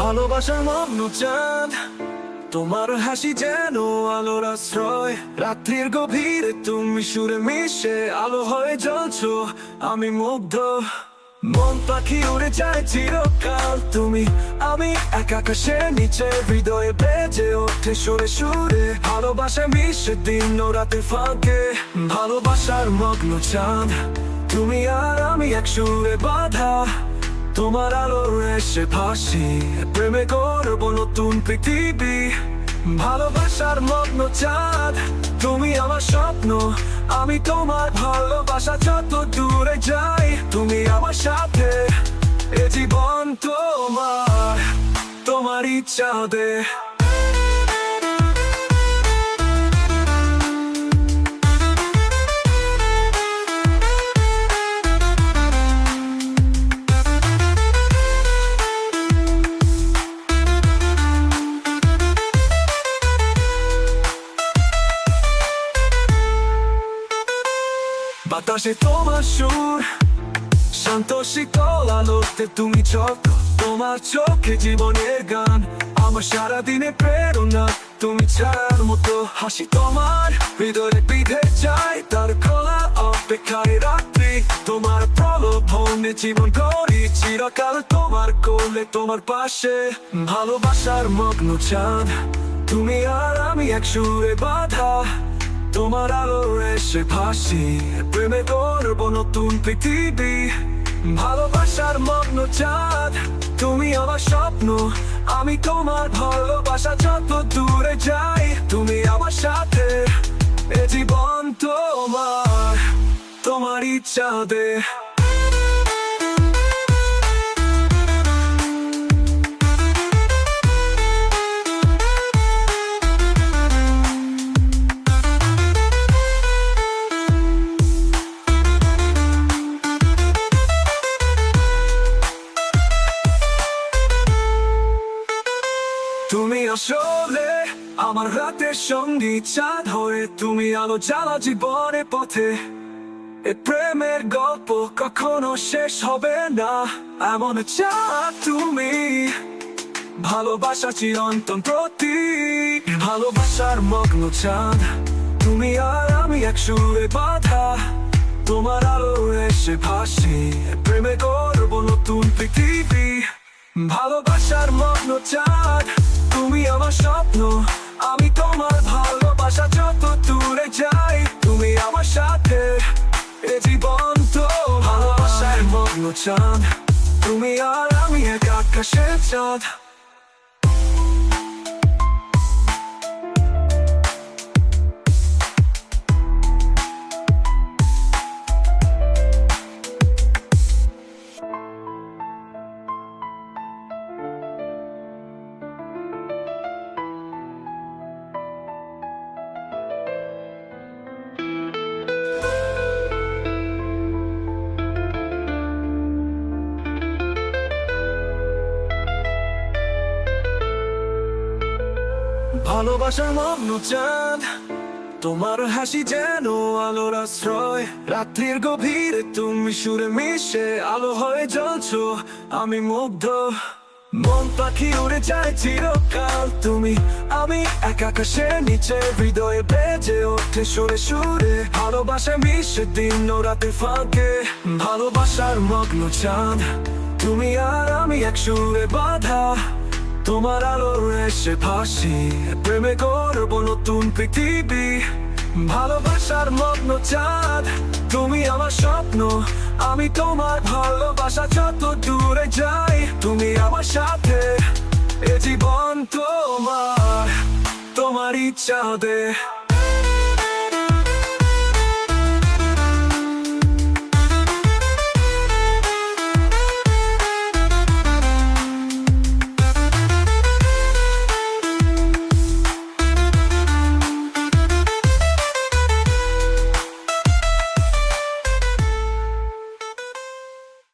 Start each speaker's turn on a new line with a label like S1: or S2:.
S1: ভালোবাসার মগ্ন চাঁদ, তোমার হাসি যেন আলোর আশ্রয়। রাত্রির গভীরে তুমি সুরে মিশে আলো হয়ে জ্বলছো, আমি মুগ্ধ। মন পাখি উড়ে যায় চিরকাল, তুমি, আমি এক আকাশের নিচে, হৃদয়ে বেজে ওঠে সুরে সুরে। ভালোবাসা মিশে দিন রাতে ফাঁকে, ভালোবাসার মগ্ন চাঁদ। তুমি আর আমি এক সুরে বাধা তোমার আলো এসে ভাসি। প্রেমে করব নতুন পৃথিবী। ভালোবাসার মগ্ন চাঁদ, তুমি আমার স্বপ্ন। আমি তোমার ভালোবাসা যত দূরে যাই, তুমি আমার সাথে। এ জীবন তোমার তোমার ইচ্ছা দে বাতাসে তোমার সুর, শান্ত শীতল আলোতে তুমি চক তোমার চোখে জীবনের গান, আমার সারাদিনে প্রেরণা, তুমি ছাড়ার মতো হাসি তোমার হৃদয়ে বিধে যায়, তার খোলা অপেক্ষায় রাত্রি, তোমার প্রলোভনে জীবন গড়ি, চিরকাল তোমার কোলে, তোমার পাশে ভালোবাসার মগ্ন চাঁদ, তুমি আর আমি এক সুরে বাধা তোমার আলো এসে ভাসি প্রেমে করব নতুন পৃথিবী। ভালোবাসার মগ্ন চাঁদ, তুমি আমার স্বপ্ন। আমি তোমার ভালোবাসা যত দূরে যাই, তুমি আমার সাথে। এ জীবন তোমার তোমার ইচ্ছা দে। আমার রাতের সঙ্গী চাঁদ হয়ে তুমি আলো জ্বালা জীবনে পথে। এ প্রেমের গল্প কখনো শেষ হবে না, এমন চাঁদ তুমি। ভালোবাসা চিরন্তন প্রতি ভালোবাসার মগ্ন চাঁদ। তুমি আর আমি এক সুরে বাধা, তোমার আলো এসে ভাসি। প্রেমে করব নতুন পৃথিবী, ভালোবাসার মগ্ন চাঁদ। তুমি আমার স্বপ্ন চাঁদ তুমি আর আমি এক আকাশের চাঁদ। ভালোবাসার মগ্ন চাঁদ, তোমার হাসি যেন আলোর আশ্রয়। রাত্রির গভীরে তুমি সুরে মিশে আলো হয়ে জ্বলছো, আমি মুগ্ধ। মন পাখি উড়ে যায় চিরকাল, তুমি, আমি এক আকাশের নিচে, হৃদয়ে বেজে ওঠে সুরে সুরে। ভালোবাসা মিশে দিন রাতে ফাঁকে, ভালোবাসার মগ্ন চাঁদ। তুমি আর আমি এক সুরে বাধা তোমার আলো এসে ভাসি। প্রেমে করব নতুন পৃথিবী। ভালোবাসার মগ্ন চাঁদ, তুমি আমার স্বপ্ন। আমি তোমার ভালোবাসা যত দূরে যাই, তুমি আমার সাথে। এ জীবন তোমার তোমার ইচ্ছা দে।